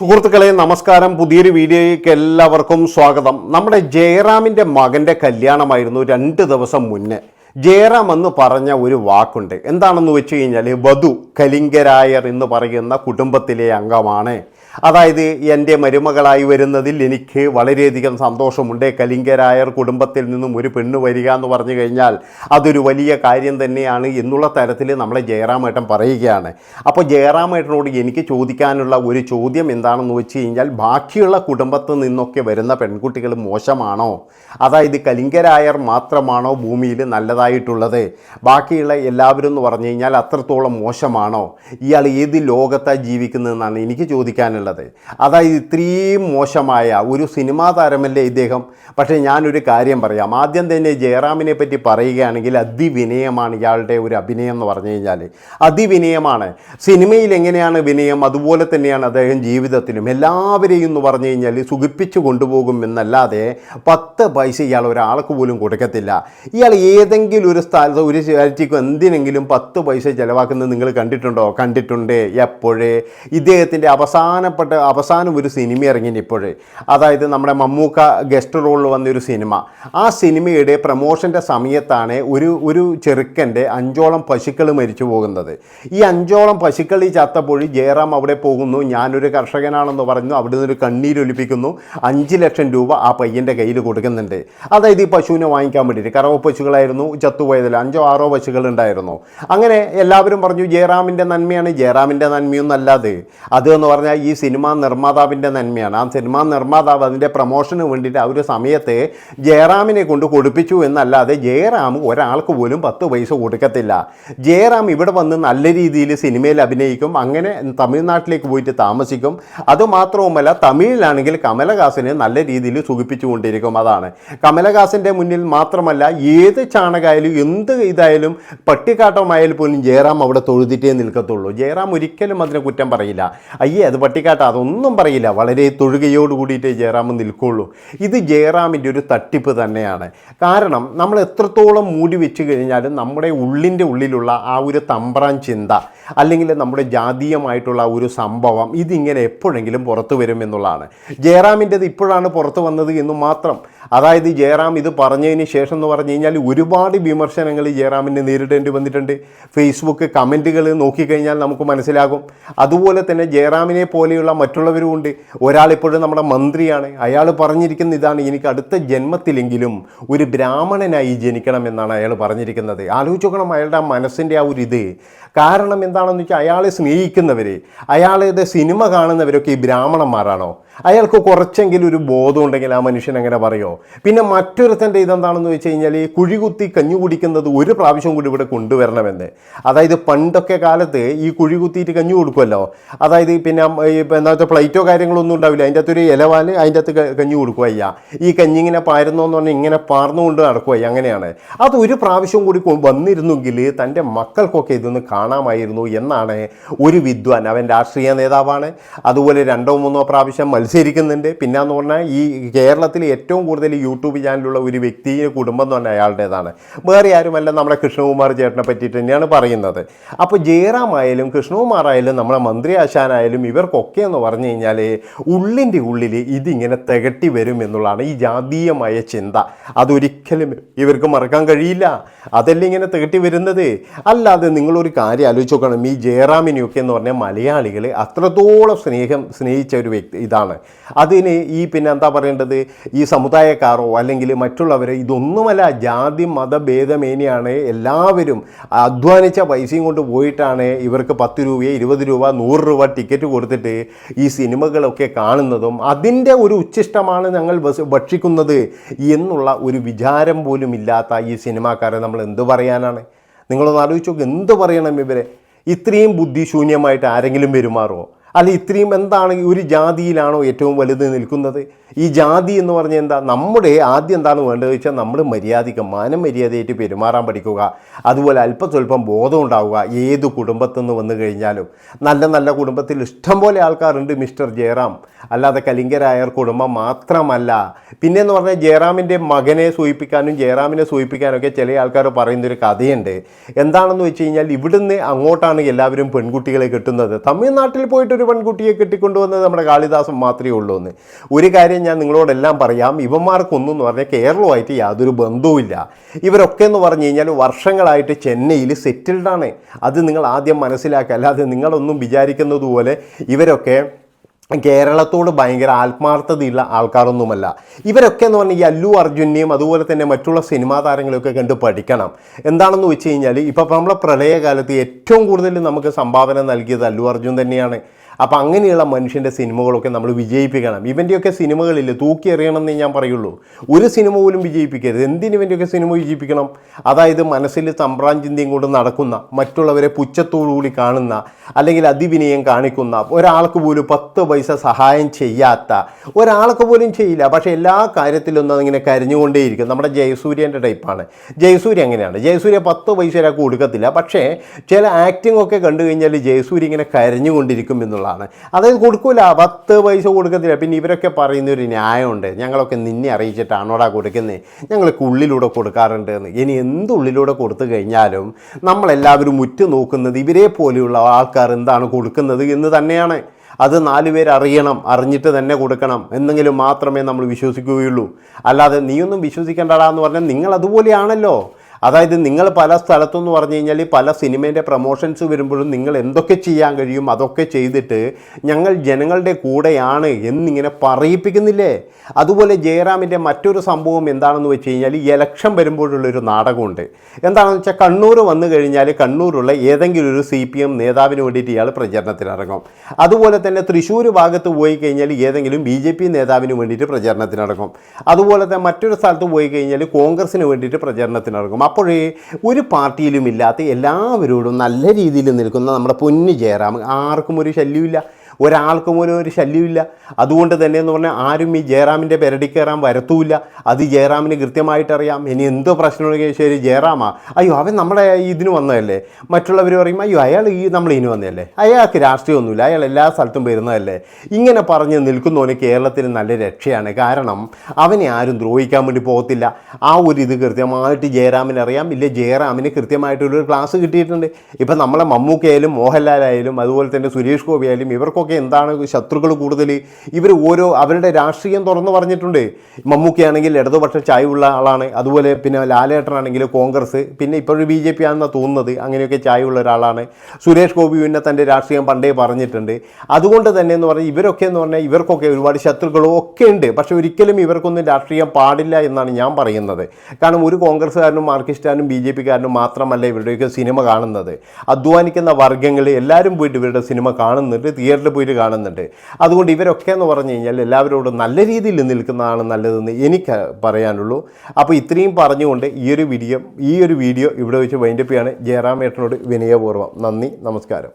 സുഹൃത്തുക്കളെ നമസ്കാരം. പുതിയൊരു വീഡിയോയ്ക്ക് എല്ലാവർക്കും സ്വാഗതം. നമ്മുടെ ജയറാമിന്റെ മകന്റെ കല്യാണമായിരുന്നു രണ്ട് ദിവസം മുന്നേ. ജയറാം എന്ന് പറഞ്ഞ ഒരു വാക്കുണ്ട്. എന്താണെന്ന് വെച്ച് കഴിഞ്ഞാൽ വധു കലിംഗരായർ എന്ന് പറയുന്ന കുടുംബത്തിലെ അംഗമാണ് അതായത് എന്റെ മരുമകളായി വരുന്നതിൽ എനിക്ക് വളരെയധികം സന്തോഷമുണ്ട്. കലിംഗരായർ കുടുംബത്തിൽ നിന്നും ഒരു പെണ്ണ് വരിക എന്ന് പറഞ്ഞു കഴിഞ്ഞാൽ അതൊരു വലിയ കാര്യം തന്നെയാണ് എന്നുള്ള തരത്തിൽ നമ്മളെ ജയറാമേട്ടൻ പറയുകയാണ്. അപ്പോൾ ജയറാമേട്ടനോട് എനിക്ക് ചോദിക്കാനുള്ള ഒരു ചോദ്യം എന്താണെന്ന് വെച്ച് കഴിഞ്ഞാൽ ബാക്കിയുള്ള കുടുംബത്തിൽ നിന്നൊക്കെ വരുന്ന പെൺകുട്ടികൾ മോശമാണോ? അതായത് കലിംഗരായർ മാത്രമാണോ ഭൂമിയിൽ നല്ലതായിട്ടുള്ളത്? ബാക്കിയുള്ള എല്ലാവരും എന്ന് പറഞ്ഞു കഴിഞ്ഞാൽ അത്രത്തോളം മോശമാണോ? ഇയാൾ ഏത് ലോകത്താണ് ജീവിക്കുന്നതെന്നാണ് എനിക്ക് ചോദിക്കാനുള്ളത്. അതായത് ഇത്രയും മോശമായ ഒരു സിനിമാ താരമല്ലേ ഇദ്ദേഹം? പക്ഷേ ഞാനൊരു കാര്യം പറയാം. ആദ്യം തന്നെ ജയറാമിനെ പറ്റി പറയുകയാണെങ്കിൽ അതിവിനയമാണ് ഇയാളുടെ ഒരു അഭിനയം എന്ന് പറഞ്ഞു കഴിഞ്ഞാൽ അതിവിനയമാണ്. സിനിമയിൽ എങ്ങനെയാണ് വിനയം? അതുപോലെ തന്നെയാണ് അദ്ദേഹം ജീവിതത്തിലും. എല്ലാവരെയും എന്ന് പറഞ്ഞു കഴിഞ്ഞാൽ സുഖിപ്പിച്ചു കൊണ്ടുപോകും എന്നല്ലാതെ പത്ത് പൈസ ഇയാൾ ഒരാൾക്ക് പോലും കൊടുക്കത്തില്ല. ഇയാൾ ഏതെങ്കിലും ഒരു സ്ഥലത്ത് ഒരു ചാരിറ്റിക്കും എന്തിനെങ്കിലും പത്ത് പൈസ ചിലവാക്കുന്നത് നിങ്ങൾ കണ്ടിട്ടുണ്ടോ? കണ്ടിട്ടുണ്ട്. എപ്പോഴേ? ഇദ്ദേഹത്തിന്റെ അവസാനപ്പെട്ട അവസാനം ഒരു സിനിമ ഇറങ്ങി ഇപ്പോഴേ. അതായത് നമ്മുടെ മമ്മൂക്ക ഗസ്റ്റ് റോളിൽ വന്നൊരു സിനിമ. ആ സിനിമയുടെ പ്രമോഷന്റെ സമയത്താണ് ഒരു ഒരു ചെറുക്കന്റെ അഞ്ചോളം പശുക്കൾ മരിച്ചു പോകുന്നത്. ഈ അഞ്ചോളം പശുക്കൾ ഈ ചത്തപ്പോഴി ജയറാം അവിടെ പോകുന്നു. ഞാനൊരു കർഷകനാണെന്ന് പറഞ്ഞു അവിടെ നിന്നൊരു കണ്ണീരൊലിപ്പിക്കുന്നു അഞ്ച് ലക്ഷം രൂപ ആ പയ്യന്റെ കയ്യിൽ കൊടുക്കുന്നുണ്ട്. അതായത് ഈ പശുവിനെ വാങ്ങിക്കാൻ വേണ്ടിയിട്ട്. കറവ പശുക്കളായിരുന്നു ചത്തുപോയതിൽ അഞ്ചോ ആറോ പശുക്കൾ ഉണ്ടായിരുന്നു. അങ്ങനെ എല്ലാവരും പറഞ്ഞു ജയറാമിന്റെ നന്മയാണ്. ജയറാമിന്റെ നന്മയൊന്നും അല്ലാതെ. അത് പറഞ്ഞാൽ ഈ സിനിമാ നിർമ്മാതാവിന്റെ നന്മയാണ്. ആ സിനിമാ നിർമ്മാതാവ് അതിന്റെ പ്രൊമോഷന് വേണ്ടിയിട്ട് ആ ഒരു സമയത്ത് ജയറാമിനെ കൊണ്ട് കൊടുപ്പിച്ചു എന്നല്ലാതെ ജയറാം ഒരാൾക്ക് പോലും പത്ത് പൈസ കൊടുക്കത്തില്ല. ജയറാം ഇവിടെ വന്ന് നല്ല രീതിയിൽ സിനിമയിൽ അഭിനയിക്കും. അങ്ങനെ തമിഴ്നാട്ടിലേക്ക് പോയിട്ട് താമസിക്കും. അതുമാത്രവുമല്ല തമിഴിലാണെങ്കിൽ കമലഹാസനെ നല്ല രീതിയിൽ സുഖിപ്പിച്ചു കൊണ്ടിരിക്കും അതാണ്. കമലഹാസന്റെ മുന്നിൽ മാത്രമല്ല ഏത് ചാണകമായാലും എന്ത് ഇതായാലും പട്ടിക്കാട്ടമായാലും പോലും ജയറാം അവിടെ തൊഴുതിട്ടേ നിൽക്കത്തുള്ളൂ. ജയറാം ഒരിക്കലും അതിനെ കുറ്റം പറയില്ല. അയ്യേ അത് പട്ടിക്കാട്ട അതൊന്നും പറയില്ല. വളരെ തൊഴുകയോട് കൂടിയിട്ടേ ജയറാം നിൽക്കുള്ളൂ. ഇത് ജയറാമിന്റെ ഒരു തട്ടിപ്പ് തന്നെയാണ്. കാരണം നമ്മൾ എത്രത്തോളം മൂടി വെച്ച് കഴിഞ്ഞാലും നമ്മുടെ ഉള്ളിന്റെ ഉള്ളിലുള്ള ആ ഒരു തമ്പ്രാൻ ചിന്ത അല്ലെങ്കിൽ നമ്മുടെ ജാതീയമായിട്ടുള്ള ഒരു സംഭവം ഇതിങ്ങനെ എപ്പോഴെങ്കിലും പുറത്തു വരും എന്നുള്ളതാണ്. ജയറാമിന്റെത് ഇപ്പോഴാണ് പുറത്തു വന്നത് എന്ന് മാത്രം അതായത് ജയറാം ഇത് പറഞ്ഞതിന് ശേഷം എന്ന് പറഞ്ഞു കഴിഞ്ഞാൽ ഒരുപാട് വിമർശനങ്ങൾ ജയറാമിനെ നേരിടേണ്ടി വന്നിട്ടുണ്ട്. ഫേസ്ബുക്ക് കമന്റുകൾ നോക്കിക്കഴിഞ്ഞാൽ നമുക്ക് മനസ്സിലാകും. അതുപോലെ തന്നെ ജയറാമിനെ പോലെയുള്ള മറ്റുള്ളവരും ഉണ്ട്. ഒരാളിപ്പോഴും നമ്മുടെ മന്ത്രിയാണ്. അയാൾ പറഞ്ഞിരിക്കുന്ന ഇതാണ് എനിക്ക് അടുത്ത ജന്മത്തിലെങ്കിലും ഒരു ബ്രാഹ്മണനായി ജനിക്കണം എന്നാണ് അയാൾ പറഞ്ഞിരിക്കുന്നത്. ആലോചിക്കണം അയാളുടെ മനസ്സിന്റെ ആ ഒരു ഇത്. കാരണം എന്താണെന്ന് വെച്ചാൽ അയാളെ സ്നേഹിക്കുന്നവർ അയാളുടെ സിനിമ കാണുന്നവരൊക്കെ ഈ ബ്രാഹ്മണന്മാരാണോ? അയാൾക്ക് കുറച്ചെങ്കിലും ഒരു ബോധം ഉണ്ടെങ്കിൽ ആ മനുഷ്യൻ അങ്ങനെ പറയോ? പിന്നെ മറ്റൊരുത്തന്റെ ഇതെന്താണെന്ന് വെച്ച് കഴിഞ്ഞാൽ ഈ കുഴികുത്തി കഞ്ഞു കുടിക്കുന്നത് ഒരു പ്രാവശ്യം കൂടി ഇവിടെ കൊണ്ടുവരണമെന്ന്. അതായത് പണ്ടൊക്കെ കാലത്ത് ഈ കുഴി കുത്തിയിട്ട് കഞ്ഞു കൊടുക്കുമല്ലോ. അതായത് പിന്നെ ഇപ്പം എന്താ വെച്ചാൽ പ്ലേറ്റോ കാര്യങ്ങളൊന്നും ഉണ്ടാവില്ല. അതിന്റെ അകത്തൊരു ഇലവാൽ അതിന്റെ അകത്ത് കഞ്ഞു കൊടുക്കുക ഈ കഞ്ഞിങ്ങനെ പാരുന്നു പാരുന്നോന്ന് പറഞ്ഞാൽ ഇങ്ങനെ പാർന്നുകൊണ്ട് നടക്കുക അങ്ങനെയാണ്. അത് ഒരു പ്രാവശ്യം കൂടി വന്നിരുന്നെങ്കിൽ തന്റെ മക്കൾക്കൊക്കെ ഇതൊന്ന് കാണാമായിരുന്നു എന്നാണ് ഒരു വിദ്വാൻ. അവൻ രാഷ്ട്രീയ നേതാവാണ്. അതുപോലെ രണ്ടോ മൂന്നോ പ്രാവശ്യം മത്സരിക്കുന്നുണ്ട്. പിന്നെ എന്ന് പറഞ്ഞാൽ ഈ കേരളത്തിൽ ഏറ്റവും കൂടുതൽ യൂട്യൂബ് ചാനലുള്ള ഒരു വ്യക്തിയുടെ കുടുംബം എന്ന് പറഞ്ഞാൽ അയാളുടേതാണ്. വേറെ ആരുമല്ല നമ്മുടെ കൃഷ്ണകുമാർ ചേട്ടനെ പറ്റിയിട്ട് തന്നെയാണ് പറയുന്നത്. അപ്പോൾ ജയറാം ആയാലും കൃഷ്ണകുമാർ ആയാലും നമ്മുടെ മന്ത്രി ആശാനായാലും ഇവർക്കൊക്കെ എന്ന് പറഞ്ഞു കഴിഞ്ഞാൽ ഉള്ളിന്റെ ഉള്ളിൽ ഇതിങ്ങനെ തികട്ടി വരും എന്നുള്ളതാണ് ഈ ജാതീയമായ ചിന്ത. അതൊരിക്കലും ഇവർക്ക് മറക്കാൻ കഴിയില്ല. അതല്ല ഇങ്ങനെ തികട്ടി വരുന്നത്. അല്ലാതെ നിങ്ങളൊരു കാര്യം ആലോചിച്ച് നോക്കണം ഈ ജയറാമിനെയൊക്കെ എന്ന് പറഞ്ഞാൽ മലയാളികൾ അത്രത്തോളം സ്നേഹം സ്നേഹിച്ച ഒരു വ്യക്തി ഇതാണ്. അതിന് ഈ പിന്നെ എന്താ പറയേണ്ടത്? ഈ സമുദായക്കാരോ അല്ലെങ്കിൽ മറ്റുള്ളവർ ഇതൊന്നുമല്ല ജാതി മതഭേദമേനിയാണ് എല്ലാവരും അധ്വാനിച്ച പൈസയും കൊണ്ട് പോയിട്ടാണ് ഇവർക്ക് പത്ത് രൂപയോ ഇരുപത് രൂപ നൂറ് രൂപ ടിക്കറ്റ് കൊടുത്തിട്ട് ഈ സിനിമകളൊക്കെ കാണുന്നതും അതിന്റെ ഒരു ഉച്ഛിഷ്ടമാണ് ഞങ്ങൾ ഭക്ഷിക്കുന്നത് എന്നുള്ള ഒരു വിചാരം പോലും ഇല്ലാത്ത ഈ സിനിമാക്കാരെ നമ്മൾ എന്ത് പറയാനാണ്? നിങ്ങളൊന്ന് ആലോചിച്ച് നോക്ക് എന്ത് പറയണം ഇവരെ? ഇത്രയും ബുദ്ധിശൂന്യമായിട്ട് ആരെങ്കിലും പെരുമാറുമോ? അല്ല ഇത്രയും എന്താണ് ഒരു ജാതിയിലാണോ ഏറ്റവും വലുത് നിൽക്കുന്നത്? ഈ ജാതി എന്ന് പറഞ്ഞാൽ എന്താ? നമ്മുടെ ആദ്യം എന്താണ് വേണ്ടത് വെച്ചാൽ നമ്മൾ മര്യാദയ്ക്ക് മാനം മര്യാദയായിട്ട് പെരുമാറാൻ പഠിക്കുക. അതുപോലെ അല്പസ്വല്പം ബോധം ഉണ്ടാവുക. ഏത് കുടുംബത്തിൽ നിന്ന് വന്നു കഴിഞ്ഞാലും. നല്ല നല്ല കുടുംബത്തിൽ ഇഷ്ടം പോലെ ആൾക്കാരുണ്ട് മിസ്റ്റർ ജയറാം. അല്ലാതെ കലിംഗരായർ കുടുംബം മാത്രമല്ല. പിന്നെ എന്ന് പറഞ്ഞാൽ ജയറാമിന്റെ മകനെ സൂചിപ്പിക്കാനും ജയറാമിനെ സൂചിപ്പിക്കാനൊക്കെ ചില ആൾക്കാർ പറയുന്നൊരു കഥയുണ്ട്. എന്താണെന്ന് വെച്ച് കഴിഞ്ഞാൽ ഇവിടുന്ന് അങ്ങോട്ടാണ് എല്ലാവരും പെൺകുട്ടികളെ കിട്ടുന്നത്. തമിഴ്നാട്ടിൽ പോയിട്ടൊരു പെൺകുട്ടിയെ കെട്ടിക്കൊണ്ടുവന്നത് നമ്മുടെ കാളിദാസൻ മാത്രമേ ഉള്ളൂ എന്ന് ഒരു കാര്യം ഞാൻ നിങ്ങളോടെല്ലാം പറയാം. ഇവന്മാർക്കൊന്നും എന്ന് പറഞ്ഞാൽ കേരളമായിട്ട് യാതൊരു ബന്ധവുമില്ല ഇവരൊക്കെ എന്ന് പറഞ്ഞു കഴിഞ്ഞാൽ വർഷങ്ങളായിട്ട് ചെന്നൈയിൽ സെറ്റിൽഡാണ് അത് നിങ്ങൾ ആദ്യം മനസ്സിലാക്കുക. അല്ലാതെ നിങ്ങളൊന്നും വിചാരിക്കുന്നത് പോലെ ഇവരൊക്കെ കേരളത്തോട് ഭയങ്കര ആത്മാർത്ഥതയുള്ള ആൾക്കാരൊന്നുമല്ല. ഇവരൊക്കെ എന്ന് പറഞ്ഞാൽ ഈ അല്ലു അർജുനെയും അതുപോലെ തന്നെ മറ്റുള്ള സിനിമാ താരങ്ങളെയൊക്കെ കണ്ട് പഠിക്കണം. എന്താണെന്ന് വെച്ച് കഴിഞ്ഞാൽ ഇപ്പോൾ നമ്മളെ പ്രളയകാലത്ത് ഏറ്റവും കൂടുതൽ നമുക്ക് സംഭാവന നൽകിയത് അല്ലു അർജുൻ തന്നെയാണ്. അപ്പോൾ അങ്ങനെയുള്ള മനുഷ്യന്റെ സിനിമകളൊക്കെ നമ്മൾ വിജയിപ്പിക്കണം. ഇവന്റെയൊക്കെ സിനിമകളിൽ തൂക്കി എറിയണമെന്നേ ഞാൻ പറയുള്ളൂ. ഒരു സിനിമ പോലും വിജയിപ്പിക്കരുത്. എന്തിന് ഇവന്റെയൊക്കെ സിനിമ വിജയിപ്പിക്കണം? അതായത് മനസ്സിൽ തമ്പ്രാൻ കൊണ്ട് നടക്കുന്ന മറ്റുള്ളവരെ പുച്ഛത്തോടുകൂടി കാണുന്ന അല്ലെങ്കിൽ അതിവിനയം കാണിക്കുന്ന ഒരാൾക്ക് പോലും പത്ത് പൈസ സഹായം ചെയ്യാത്ത ഒരാൾക്ക് പോലും ചെയ്യില്ല. പക്ഷേ എല്ലാ കാര്യത്തിലൊന്നും അതിങ്ങനെ കരഞ്ഞുകൊണ്ടേയിരിക്കും. നമ്മുടെ ജയസൂര്യന്റെ ടൈപ്പാണ്. ജയസൂര്യ എങ്ങനെയാണ്? ജയസൂര്യ പത്ത് പൈസ ഒരാൾക്ക് കൊടുക്കത്തില്ല. പക്ഷേ ചില ആക്ടിംഗ് ഒക്കെ കണ്ടു കഴിഞ്ഞാൽ ജയസൂര്യ ഇങ്ങനെ കരഞ്ഞുകൊണ്ടിരിക്കും എന്നുള്ളതാണ് അതായത് കൊടുക്കില്ല പത്ത് പൈസ കൊടുക്കത്തില്ല. പിന്നെ ഇവരൊക്കെ പറയുന്ന ഒരു ന്യായമുണ്ട്. ഞങ്ങളൊക്കെ നിന്നെ അറിയിച്ചിട്ടാണോടാ കൊടുക്കുന്നത് ഞങ്ങൾക്ക് ഉള്ളിലൂടെ കൊടുക്കാറുണ്ട് എന്ന് ഇനി എന്ത് ഉള്ളിലൂടെ കൊടുത്തു കഴിഞ്ഞാലും നമ്മളെല്ലാവരും ഉറ്റു നോക്കുന്നത് ഇവരെ പോലെയുള്ള ആൾക്കാർ എന്താണ് കൊടുക്കുന്നത് എന്ന് തന്നെയാണ്. അത് നാല് പേര് അറിയണം അറിഞ്ഞിട്ട് തന്നെ കൊടുക്കണം എന്നെങ്കിലും മാത്രമേ നമ്മൾ വിശ്വസിക്കുകയുള്ളൂ. അല്ലാതെ നീയൊന്നും വിശ്വസിക്കേണ്ടടാ എന്ന് പറഞ്ഞാൽ നിങ്ങൾ അതുപോലെയാണല്ലോ. അതായത് നിങ്ങൾ പല സ്ഥലത്തുനിന്ന് പറഞ്ഞു കഴിഞ്ഞാൽ പല സിനിമേന്റെ പ്രൊമോഷൻസ് വരുമ്പോഴും നിങ്ങൾ എന്തൊക്കെ ചെയ്യാൻ കഴിയും അതൊക്കെ ചെയ്തിട്ട് ഞങ്ങൾ ജനങ്ങളുടെ കൂടെയാണ് എന്നിങ്ങനെ പറയിപ്പിക്കുന്നില്ലേ? അതുപോലെ ജയറാമിന്റെ മറ്റൊരു സംഭവം എന്താണെന്ന് വെച്ച് കഴിഞ്ഞാൽ ഇലക്ഷൻ വരുമ്പോഴുള്ളൊരു നാടകമുണ്ട്. എന്താണെന്ന് വെച്ചാൽ കണ്ണൂർ വന്നു കഴിഞ്ഞാൽ കണ്ണൂരുള്ള ഏതെങ്കിലും ഒരു സി പി എം നേതാവിന് വേണ്ടിയിട്ട് ഇയാൾ പ്രചരണത്തിനിറങ്ങും. അതുപോലെ തന്നെ തൃശ്ശൂർ ഭാഗത്ത് പോയി കഴിഞ്ഞാൽ ഏതെങ്കിലും ബി ജെ പി നേതാവിന് വേണ്ടിയിട്ട് പ്രചരണത്തിനിറങ്ങും. അതുപോലെ തന്നെ മറ്റൊരു സ്ഥലത്ത് പോയി കഴിഞ്ഞാൽ കോൺഗ്രസിന് വേണ്ടിയിട്ട് പ്രചരണത്തിനിറങ്ങും. അപ്പോഴേ ഒരു പാർട്ടിയിലും ഇല്ലാത്ത എല്ലാവരോടും നല്ല രീതിയിൽ നിൽക്കുന്ന നമ്മുടെ പൊന്നു ജയറാം. ആർക്കും ഒരു ശല്യമില്ല ഒരാൾക്കും പോലും ഒരു ശല്യമില്ല അതുകൊണ്ട് തന്നെ എന്ന് പറഞ്ഞാൽ ആരും ഈ ജയറാമിന്റെ പെരടി കയറാൻ വരത്തുമില്ല അത് ജയറാമിന് കൃത്യമായിട്ടറിയാം. ഇനി എന്തോ പ്രശ്നമുണ്ടെങ്കിൽ ശരി ജയറാമാ. അയ്യോ അവൻ നമ്മുടെ ഇതിന് വന്നതല്ലേ? മറ്റുള്ളവർ പറയും അയ്യോ അയാൾ ഈ നമ്മൾ ഇതിന് വന്നതല്ലേ? അയാൾക്ക് രാഷ്ട്രീയമൊന്നുമില്ല. അയാൾ എല്ലാ സ്ഥലത്തും വരുന്നതല്ലേ? ഇങ്ങനെ പറഞ്ഞ് നിൽക്കുന്നവന് കേരളത്തിൽ നല്ല രക്ഷയാണ്. കാരണം അവനെ ആരും ദ്രോഹിക്കാൻ വേണ്ടി പോകത്തില്ല. ആ ഒരു ഇത് കൃത്യമായിട്ട് ജയറാമിന് അറിയാം. ഇല്ല ജയറാമിന് കൃത്യമായിട്ടൊരു ക്ലാസ് കിട്ടിയിട്ടുണ്ട്. ഇപ്പം നമ്മളെ മമ്മൂക്കയായാലും മോഹൻലാലായാലും അതുപോലെ തന്നെ സുരേഷ് ഗോപി ആയാലും ഇവർക്കൊക്കെ എന്താണ് ശത്രുക്കൾ കൂടുതൽ? ഇവർ ഓരോ അവരുടെ രാഷ്ട്രീയം തുറന്നു പറഞ്ഞിട്ടുണ്ട്. മമ്മൂക്കയാണെങ്കിൽ ഇടതുപക്ഷ ചായവുള്ള ആളാണ്. അതുപോലെ പിന്നെ ലാലേട്ടനാണെങ്കിൽ കോൺഗ്രസ്. പിന്നെ ഇപ്പോഴും ബി ജെ പി ആണെന്നാണ് തോന്നുന്നത്. അങ്ങനെയൊക്കെ ചായവുള്ള ഒരാളാണ്. സുരേഷ് ഗോപി പിന്നെ തന്റെ രാഷ്ട്രീയം പണ്ടേ പറഞ്ഞിട്ടുണ്ട്. അതുകൊണ്ട് തന്നെ എന്ന് പറഞ്ഞാൽ ഇവരൊക്കെ എന്ന് പറഞ്ഞാൽ ഇവർക്കൊക്കെ ഒരുപാട് ശത്രുക്കളും ഒക്കെ ഉണ്ട്. പക്ഷേ ഒരിക്കലും ഇവർക്കൊന്നും രാഷ്ട്രീയം പാടില്ല എന്നാണ് ഞാൻ പറയുന്നത്. കാരണം ഒരു കോൺഗ്രസ്സുകാരനും മാർക്സിസ്റ്റുകാരനും ബി ജെ പിക്കാരനും മാത്രമല്ല ഇവരുടെയൊക്കെ സിനിമ കാണുന്നത്. അധ്വാനിക്കുന്ന വർഗങ്ങൾ എല്ലാവരും പോയിട്ട് ഇവരുടെ സിനിമ കാണുന്നുണ്ട്. തിയേറ്ററിൽ പോയിട്ട് കാണുന്നുണ്ട്. അതുകൊണ്ട് ഇവരൊക്കെ എന്ന് പറഞ്ഞു കഴിഞ്ഞാൽ എല്ലാവരോടും നല്ല രീതിയിൽ നിൽക്കുന്നതാണ് നല്ലതെന്ന് എനിക്ക് പറയാനുള്ളൂ. അപ്പോൾ ഇത്രയും പറഞ്ഞുകൊണ്ട് ഈ ഒരു വീഡിയോ ഈ ഒരു വീഡിയോ ഇവിടെ വെച്ച് വൈൻഡപ്പ് ചെയ്യാണ്. ജയറാമേട്ടനോട് വിനയപൂർവം നന്ദി നമസ്കാരം.